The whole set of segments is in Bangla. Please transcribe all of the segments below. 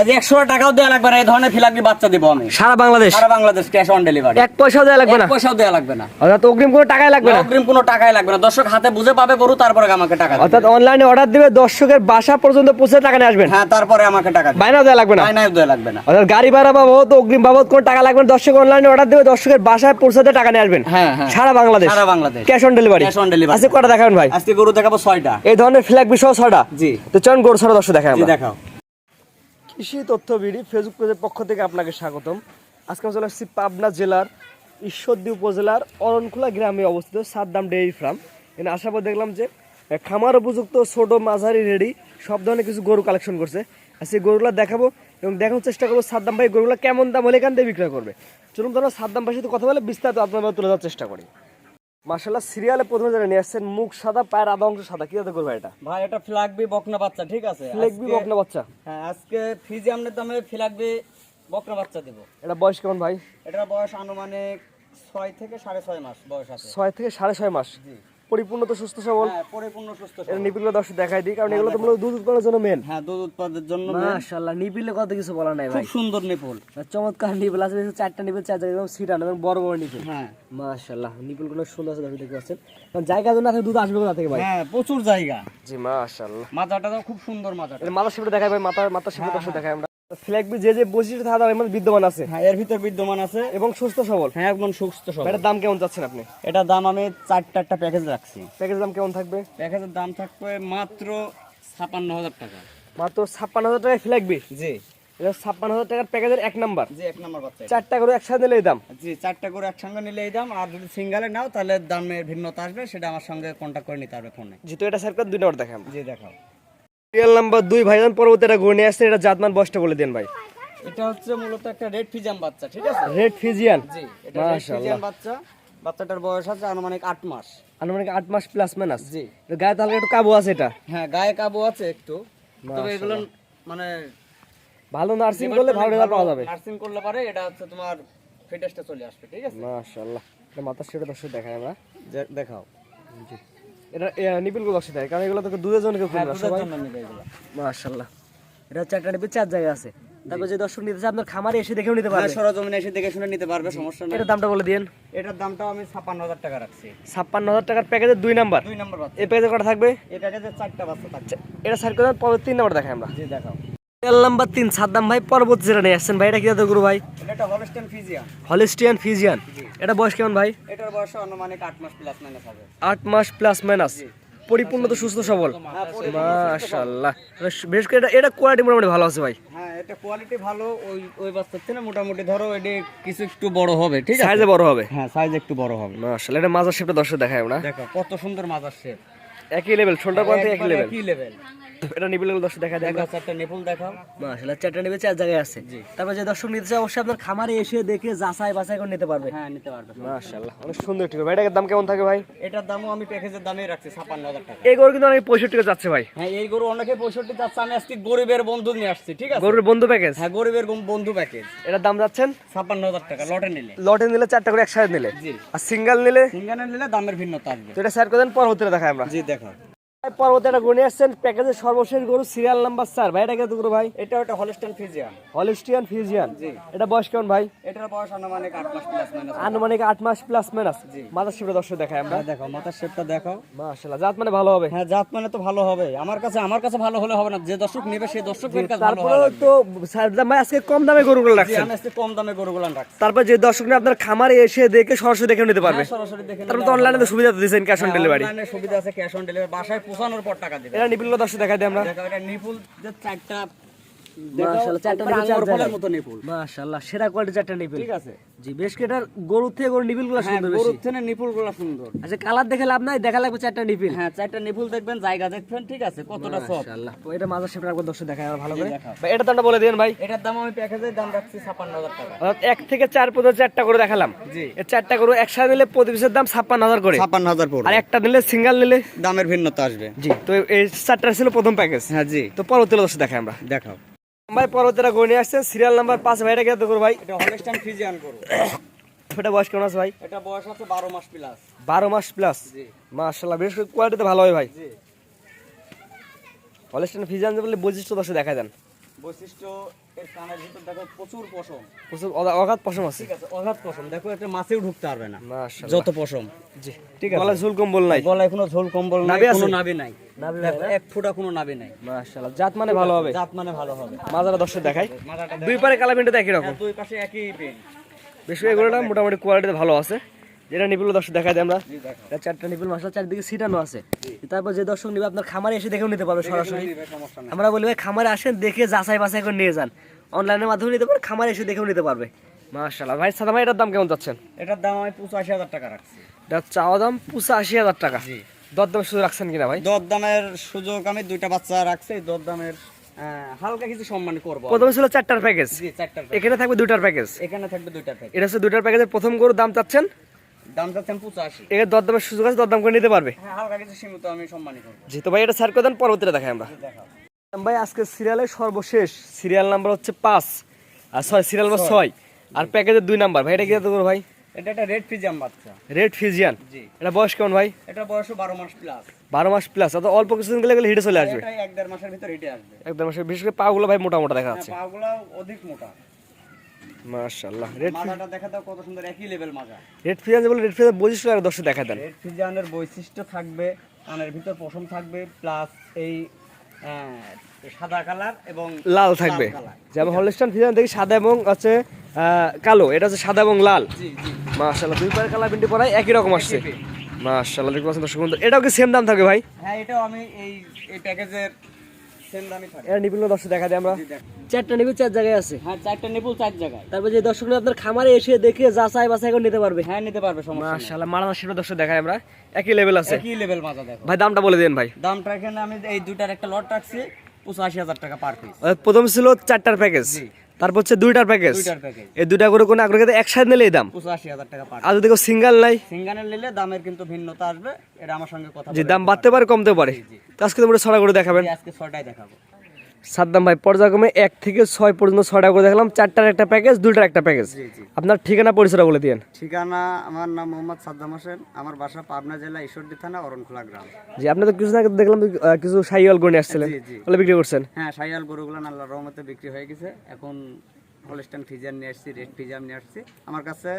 আজ একশো টাকাও দেওয়া লাগবে না এই ধরনের ফিলাকবি বাচ্চা দিব আমি। সারা বাংলাদেশ? সারা বাংলাদেশ ক্যাশ অন ডেলিভারি এক পয়সাও দেওয়া লাগবে না? পয়সাও দেওয়া লাগবে না। অর্থাৎ অগ্রিম কোনো টাকাই লাগবে না? অগ্রিম কোনো টাকাই লাগবে না। দর্শক হাতে বুঝে পাবে গরু তারপরে আমাকে টাকা অর্থাৎ অনলাইনে অর্ডার দিবে দর্শকের বাসা পর্যন্ত পৌঁছে টাকা নিয়ে আসবেন। হ্যাঁ তারপরে আমাকে টাকা দিবে। বাইনাও দেওয়া লাগবে না? আয়নায় দেওয়া লাগবে না। অর্থাৎ গাড়ি ভাড়া বাবদ অগ্রিম বাবদ কোনো টাকা লাগবে না। দর্শক অনলাইনে অর্ডার দেবে দর্শকের বাসায় পৌঁছাতে টাকা নিয়ে আসবেন। হ্যাঁ হ্যাঁ। সারা বাংলাদেশ। সারা Bangladesh. Cash on delivery Cash on delivery। আজকে কটা দেখাবেন ভাই? আজকে গরু দেখাবো ছয়টা। এই ধরনের ফ্ল্যাগ বিষয় ছয়টা? জি। তো চলুন গরু ছটা দর্শক দেখাই জি দেখাও। কৃষি তথ্য বিডি ফেসবুক পেজের পক্ষ থেকে আপনাকে স্বাগতম। আজকে আমরা চলে আসছি পাবনা জেলার ঈশ্বরদী উপজেলার অরণখোলা গ্রামে অবস্থিত সাদ্দাম ডেয়ারি ফার্ম। এখানে আসার পর দেখলাম যে খামার উপযুক্ত ছোট মাঝারি রেডি, সব ধরনের কিছু গরু কালেকশন করছে। আর সেই গরুগুলো দেখাবো এবং দেখানোর চেষ্টা করব সাদ্দাম ভাই, গরুগুলো কেমন দাম হলে এখান থেকে বিক্রয় করবে। চলুন তোমরা সাদ্দাম ভাইয়ের সাথে কথা বলে বিস্তারিত আপনারা তুলে দেওয়ার চেষ্টা করি। মার্শাল্লাহ সিরিয়ালে প্রথমে যারা নিয়ে আসছেন মুখ সাদা পায়ের আধা অংশ সাদা। কি যাতে করবে এটা? ভাই এটা ফ্ল্যাগবি বকনা বাচ্চা ঠিক আছে? ফ্ল্যাগবি বকনা বাচ্চা। হ্যাঁ আজকে নে তো আমি ফ্ল্যাগবি বকনা বাচ্চা দেব। এটা বয়স কেমন ভাই? এটার বয়স আনুমানিক ছয় থেকে সাড়ে ছয় মাস বয়স আছে। ছয় থেকে সাড়ে ছয় মাস। জি। পরিপূর্ণ তো সুস্থ সবল। হ্যাঁ পরিপূর্ণ সুস্থ দর্শক দেখাই দিই কারণ এগুলো তো মূলত দুধ উৎপাদনের জন্য মেন হ্যাঁ দুধ উৎপাদনের জন্য মাশাআল্লাহ নিপিলে কত কিছু বলা নাই খুব সুন্দর নিপুল। চমৎকার নিপিল আছে চারটা নিপিল চার জায়গায় এবং সিটান এবং বড় বড় নিপিল। হ্যাঁ। মাশাআল্লাহ নিপিলগুলো সুন্দর আছে দর্শক দেখতে পাচ্ছেন। কারণ জায়গা জন্য আছে দুধ আসবে কোথা থেকে ভাই? হ্যাঁ প্রচুর জায়গা। জি মাশাআল্লাহ। মাথাটা তো খুব সুন্দর মাথাটা। মাথা শেপটা দেখাই ভাই মাথা মাথা শেপটা দর্শক দেখাই আমরা ফ্ল্যাগবি যে যে বৈশিষ্ট্য থাকা বিদ্যমান আছে। হ্যাঁ এর ভিতর বিদ্যমান আছে। এবং সুস্থ সবল। হ্যাঁ একদম সুস্থ সব এটার দাম কেমন চাচ্ছেন আপনি? এটার দাম আমি চারটা একটা প্যাকেজ রাখছি দাম কেমন থাকবে? প্যাকেজের দাম থাকবে মাত্র ছাপান্ন হাজার টাকা। মাত্র ছাপ্পান্ন হাজার টাকায় ফ্ল্যাগবি জি। এটা ছাপ্পান্ন হাজার টাকার প্যাকেজের এক নাম্বার। জি এক নম্বর বাচ্চা চারটা করে একসাথে নিলে এই দাম? জি চারটা করে একসঙ্গে নিলে এই দাম। আর যদি সিঙ্গেলে নাও তাহলে দামের ভিন্নতা আসবে সেটা আমার সঙ্গে কন্ট্যাক্ট করে নিতে হবে ফোনে। যেহেতু এটা স্যার দুই নম্বর দেখাম জি দেখাও। নাম্বার দুই ভাইজান পরবর্তী এটা গড়ে নিয়ে আসছেন এটা জাতমান বয়সটা বলে দেন ভাই। এটা হচ্ছে মূলত একটা রেড ফিজাম বাচ্চা ঠিক আছে? রেড ফিজিয়ান জি এটা রেড মাশাআল্লাহ। বাচ্চা। বাচ্চাটার বয়স আছে আনুমানিক আট মাস। আনুমানিক আট মাস প্লাস মাইনাস জি। গায়ে তাহলে একটু কাবু আছে এটা? হ্যাঁ গায়ে কাবু আছে একটু। তবে এগুলো মানে ভালো নার্সিং করলে ভালো রেজাল্ট পাওয়া যাবে। নার্সিং করলে পারে এটা হচ্ছে তোমার ফিটেস্টে চলে আসবে ঠিক আছে? মাশাআল্লাহ। সেটা দর্শক দেখাই আমরা। দেখাও। এটা নিপিলগুলো দেয় কারণ এগুলো তো দুধের জন্য কেউ কিনবে সবাই। মাশাআল্লাহ এটা নিপিল চার জায়গায় আছে। তারপর যে দর্শক নিতে চায় আপনার খামারে এসে দেখেও নিতে হ্যাঁ পারবে। সরজমিনে এসে দেখে শুনে নিতে পারবে সমস্যা নেই। এটার দামটা বলে দিন এটার দামটাও আমি ছাপ্পান্ন হাজার টাকা রাখছি। ছাপ্পান্ন হাজার টাকার প্যাকেজের দুই নাম্বার। দুই নম্বর বাচ্চা। এই প্যাকেজে কটা থাকবে? এই প্যাকেজে চারটা বাচ্চা থাকছে এটা করে পরে তিন নাম্বার দেখাই আমরা। জি দেখাও। তেল নাম্বার তিন সাদ্দাম ভাই পরবর্তী যেটা নিয়ে আসছেন ভাই এটা কি গুরু ভাই? এটা একটা হলস্টেন ফিজিয়াম হলিস্টিয়ান ফিজিয়ান। এটা বয়স কেমন ভাই? এটার বয়স আনুমানিক আট মাস প্লাস মাইনাস হবে। আট মাস প্লাস মাইনাস পরিপূর্ণ তো সুস্থ সবল। হ্যাঁ মাশাআল্লাহ। বেশ করে এটা এটা কোয়ালিটি মোটামুটি ভালো আছে ভাই। হ্যাঁ এটা কোয়ালিটি ভালো। ওই ওই বাচ্চার থেকে মোটামুটি ধরো এটা কিছু একটু বড় হবে ঠিক আছে? সাইজে বড় হবে? হ্যাঁ সাইজ একটু বড় হবে। মাশাআল্লাহ এটা মাজার শেপটা দর্শক দেখাই আমরা দেখো কত সুন্দর মাজার শেপ একই লেভেল শোল্ডার পয়েন্ট একই লেভেল কি লেভেল এটা নিবিল দর্শক দেখা। দেখো চারটা নেপুল দেখাও। মাশাআল্লাহ চারটা নিবে চার জায়গায় আছে। তারপর যে দর্শক নিতে চায় অবশ্যই আপনার খামারে এসে দেখে যাচাই বাছাই করে নিতে পারবে। হ্যাঁ নিতে পারবে। মাশাআল্লাহ অনেক সুন্দর ঠিক ভাই এটার দাম কেমন থাকে ভাই? এটার দামও আমি প্যাকেজের দামে রাখছি ছাপান্ন হাজার টাকা। এই গরু কিন্তু অনেক পঁয়ষট্টি টাকা যাচ্ছে ভাই। হ্যাঁ এই গরু অনেকে পঁয়ষট্টি যাচ্ছে আমি আজকে গরিবের বন্ধু নিয়ে আসছি ঠিক আছে? গরুর বন্ধু প্যাকেজ হ্যাঁ গরিবের বন্ধু প্যাকেজ এটার দাম যাচ্ছেন? ছাপ্পান্ন হাজার টাকা লটে নিলে। লটে নিলে চারটা করে একসাথে নিলে? জি। আর সিঙ্গেল নিলে? সিঙ্গানে নিলে দামের ভিন্নতা আসবে। তো এটা স্যার করেন পরবর্তীতে দেখাই আমরা। জি দেখো পরবর্তী একটা গরু আসছেন প্যাকেজের সর্বশেষ গরু সিরিয়াল নাম্বার স্যার ভাই এটা কত গরু ভাই? এটা একটা হলস্টেন ফিজিয়াম হলিস্টিয়ান ফিজিয়ান জি। এটা বয়স কেমন ভাই? এটার বয়স আনুমানিক আট মাস প্লাস মাইনাস আনুমানিক আট মাস প্লাস মাইনাস মাথার শিবটা দর্শক দেখাই আমরা। দেখো মাথার শেপটা দেখাও মাশাআল্লাহ জাত মানে ভালো হবে। হ্যাঁ জাত মানে তো ভালো হবে। আমার কাছে আমার কাছে ভালো হলে হবে না। যে দর্শক নেবে সেই দর্শকের কাছে ভালো তারপরে তো স্যার ভাই আজকে কম দামে গরুগুলো রাখছেন। আমি আজকে কম দামে গরুগুলান রাখছি। তারপর যে দর্শক আপনার খামারে এসে দেখে সরাসরি দেখে নিতে পারবে। হ্যাঁ, সরাসরি দেখে তারপর তো অনলাইনে তো সুবিধা দিয়েছেন ক্যাশ অন ডেলিভারি অনলাইনে সুবিধা আছে ক্যাশ অন ডেলিভারি বাসায় পৌঁছানোর পর টাকা দেবে এটা নিপুল দর্শক দেখাই দিই আমরা। এটা নিপুল যে চারটা মাশাআল্লাহ, চারটা একবারে নিপুল চার আঙ্গুর ফলের জায়গায়। মতো নিপুল। মাশাআল্লাহ সেরা কোয়ালিটি চারটা নিপিল। ঠিক আছে। জি বেশ কি এটার থেকে গরু নিপিলগুলো হ্যাঁ সুন্দর বেশি? থেকে নিপুলগুলা সুন্দর। আচ্ছা কালার দেখে লাভ নাই দেখা লাগবে চারটা নিপিল। হ্যাঁ চারটা নিপুল দেখবেন জায়গা দেখবেন ঠিক আছে কতটা সব মাশাআল্লাহ এটা মাজার শেপটা একবার দর্শক দেখাই ভালো করে। ভাই এটা দামটা বলে দিন ভাই। এটার দাম আমি প্যাকেজের দাম রাখছি ছাপান্ন হাজার টাকা। অর্থাৎ এক থেকে চার পর্যন্ত চারটা করে দেখালাম। জি। এই চারটা করে একসাথে নিলে প্রতি পিসের দাম ছাপ্পান্ন হাজার করে। ছাপান্ন হাজার আর একটা নিলে সিঙ্গেল নিলে দামের ভিন্নতা আসবে। জি তো এই চারটা ছিল প্রথম প্যাকেজ হ্যাঁ জি। তো পরবর্তী দর্শক দেখাই আমরা। দেখাও। ভাই পরবর্তীটা গড়ে আসছে। সিরিয়াল নাম্বার পাঁচ ভাইটা কে তো করো ভাই? এটা হলস্টাইন ফিজিয়ান করো। এটা বয়স কেমন আছে ভাই? এটা বয়স আছে বারো মাস প্লাস বারো মাস প্লাস জি। মাশাআল্লাহ বেশ কোয়ালিটিতে ভালো হয় ভাই। জি। হলেস্টেন ফিজান বলে বৈশিষ্ট্য দশে দেখা দেন। বৈশিষ্ট্য এর কানের ভিতর দেখো প্রচুর পশম। প্রচুর অগাধ পশম আছে। ঠিক আছে অগাধ পশম। দেখো একটা মাছেও ঢুকতে পারবে না। যত পশম। জি। ঠিক আছে। গলায় ঝুল কম্বল নাই? গলায় কোনো ঝোল কম্বল নাই কোনো? এক ফুটা কোনো নাই। মাশাআল্লাহ। জাত মানে ভালো হবে? জাত মানে ভালো হবে। মাজারা দর্শক দেখাই। দুই পারে কালা প্রিন্টে একই রকম। হ্যাঁ, দুই পাশে একই পেন বেশ এগুলোটা মোটামুটি কোয়ালিটিতে ভালো আছে। যেটা নিপুল দর্শক দিই আমরা দেখো চারটা নিপুল মাসলা চারদিকে সিটানো আছে। তারপর যে দর্শক নিবে আপনার খামারে এসে দেখেও নিতে পারবে সরাসরি। আমরা বলি ভাই খামারে আসেন দেখে যাচাই বাছাই করে নিয়ে যান। অনলাইনের মাধ্যমে নিতে পারেন খামারে এসে দেখেও নিতে পারবে। মাশাআল্লাহ। ভাই সাদা ভাই এটার দাম কেমন যাচ্ছেন এটার দাম আমি পঁচাশি হাজার টাকা রাখছি। এটা চাওয়া দাম পঁচাশি হাজার টাকা। জি। দর দাম শুধু রাখছেন কিনা ভাই? দর দামের সুযোগ আমি দুইটা বাচ্চা রাখছি দর দামের আহ, হালকা কিছু সম্মান করব প্রথমে ছিল চারটার প্যাকেজ এখানে থাকবে দুইটার প্যাকেজ এখানে থাকবে দুইটার প্যাকেজ এটা হচ্ছে দুইটার প্যাকেজের প্রথম গরুর দাম চাচ্ছেন? দাম চাচ্ছেন পঁচাশি এর দর সুযোগ আছে দর করে নিতে পারবে। হ্যাঁ হালকা কিছু সীমিত আমি সম্মানই করব। জি তো ভাই এটা স্যার করে দেন পরবর্তীতে দেখাই আমরা। ভাই আজকে সিরিয়ালের সর্বশেষ সিরিয়াল নাম্বার হচ্ছে পাঁচ। আর ছয় সিরিয়াল নাম্বার ছয়। আর প্যাকেজের দুই নাম্বার ভাই এটা কি এত ভাই? এটা একটা রেড বাচ্চা। রেড ফিজিয়ান জি। এটা বয়স কেমন ভাই? এটা বয়স বারো মাস প্লাস বারো মাস প্লাস অত অল্প কিছুদিন গেলে গেলে হিটে চলে আসবে। এটা এক দেড় মাসের ভিতর হেঁটে আসবে। একদম আসলে বিশেষ করে পাগুলো ভাই মোটা মোটা দেখা যাচ্ছে। হ্যাঁ, অধিক মোটা। মাশাআল্লাহ। রেড মাথাটা দেখা দাও কত সুন্দর একই লেভেল মাজা। রেড ফিজিয়ান বলে রেড ফিজিয়ান বৈশিষ্ট্য আর দর্শক দেখা দেন। রেড ফিজিয়ানের বৈশিষ্ট্য থাকবে কানের ভিতর পশম থাকবে প্লাস এই সাদা কালার এবং লাল থাকবে। যেমন হলস্টান ফিজিয়ান দেখি সাদা এবং আছে কালো। এটা হচ্ছে সাদা এবং লাল। জি জি। মাশাআল্লাহ দুই পায়ের কালার প্রিন্টে পরাই একই রকম আসছে। মাশাআল্লাহ দেখতে পাচ্ছেন দর্শক বন্ধু এটাও কি সেম দাম থাকবে ভাই? হ্যাঁ এটাও আমি এই এই প্যাকেজের দর্শক দেখা দিই আমরা। চারটা নিবি চার জায়গায় আছে। হ্যাঁ চারটা নিপুল চার জায়গায়। তারপর যে দর্শক আপনার খামারে এসে দেখে যাচাই বাছাই করে নিতে পারবে। হ্যাঁ নিতে পারবে সমস্যা নেই। মাশাআল্লাহ মারা সেটা দর্শক দেখাই আমরা। একই লেভেল আছে। একই লেভেল মাজা দেখো। ভাই দামটা বলে দেন ভাই। দামটা এখানে আমি এই দুইটার একটা লট রাখছি পঁচাশি হাজার টাকা পার পিস প্রথম ছিল চারটার প্যাকেজ। তারপর হচ্ছে দুইটার প্যাকেজ এই দুইটা করে কোনো আগ্রহ একসাথে নিলে এই দাম? পঁচাশি হাজার টাকা আর যদি কেউ সিঙ্গেল নাই সিঙ্গেল নিলে দামের কিন্তু ভিন্নতা আসবে এটা আমার সঙ্গে কথা যে দাম বাড়তে পারে কমতে পারে। তো আজকে তোমরা ছড়া করে দেখাবেন আজকে ছটায় দেখাবো। সাদ্দাম ভাই পর্যায়ক্রমে এক থেকে ছয় পর্যন্ত ছয়টা করে দেখলাম। চারটার একটা প্যাকেজ দুইটার একটা প্যাকেজ আপনার ঠিকানা পরিচয়টা বলে দিন ঠিকানা আমার নাম মোহাম্মদ সাদ্দাম হোসেন। আমার বাসা পাবনা জেলা ঈশ্বরদী থানা অরণখোলা গ্রাম। জি আপনি তো কিছু আগে দেখলাম কিছু কিছু সাইওয়াল নিয়ে আসছিলেন। বিক্রি করছেন? হ্যাঁ সাইয়াল গরুগুলো আল্লাহর রহমতে বিক্রি হয়ে গেছে। এখন হলস্টান নিয়ে আসছি রেড নিয়ে আসছি। আমার কাছে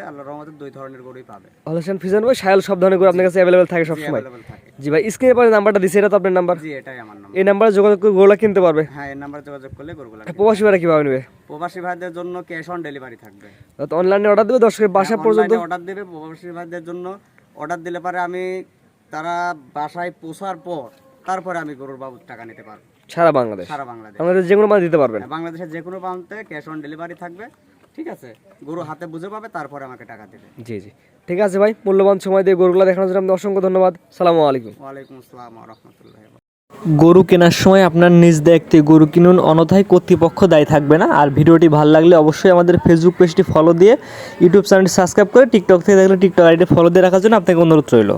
দুই ধরনের গরুই পাবে। হলস্টান ফিজন সব ধরনের করে আপনার কাছে অ্যাভেলেবেল থাকে অ্যাভেলেবল থাকে। জি ভাই স্ক্রিনে পরে নাম্বারটা দিছে এটা তো আপনার নাম্বার। জি এটাই আমার নাম্বার। এই নাম্বারে যোগাযোগ করে গোলা কিনতে পারবে। হ্যাঁ এই নাম্বার যোগাযোগ করলে গরুগুলো প্রবাসী ভাড়া কীভাবে নেবে? প্রবাসী ভাইদের জন্য ক্যাশ অন ডেলিভারি থাকবে। তো অনলাইনে অর্ডার দেবে দর্শকের বাসা পর্যন্ত। অর্ডার দেবে প্রবাসী ভাইদের জন্য অর্ডার দিলে পারে আমি তারা বাসায় পৌঁছার পর তারপরে আমি গরুর বাবদ টাকা নিতে পারব। সারা বাংলাদেশ। সারা বাংলাদেশ। আমাদের যে কোনো মাল দিতে পারবেন। বাংলাদেশের যে কোনো প্রান্তে ক্যাশ অন ডেলিভারি থাকবে ঠিক আছে? গরু হাতে বুঝে পাবে তারপরে আমাকে টাকা দেবে। জি জি। ঠিক আছে ভাই মূল্যবান সময় দিয়ে গরুগুলো দেখানোর জন্য আপনাকে অসংখ্য ধন্যবাদ। সালামু আলাইকুম। ওয়ালাইকুম আসসালাম রহমতুল্লাহ গরু কেনার সময় আপনার নিজ দায়িত্বে গরু কিনুন অনথায় কর্তৃপক্ষ দায়ী থাকবে না। আর ভিডিওটি ভালো লাগলে অবশ্যই আমাদের ফেসবুক পেজটি ফলো দিয়ে ইউটিউব চ্যানেলটি সাবস্ক্রাইব করে টিকটক থেকে দেখলে টিকটক আইডি ফলো দিয়ে রাখার জন্য আপনাকে অনুরোধ রইল।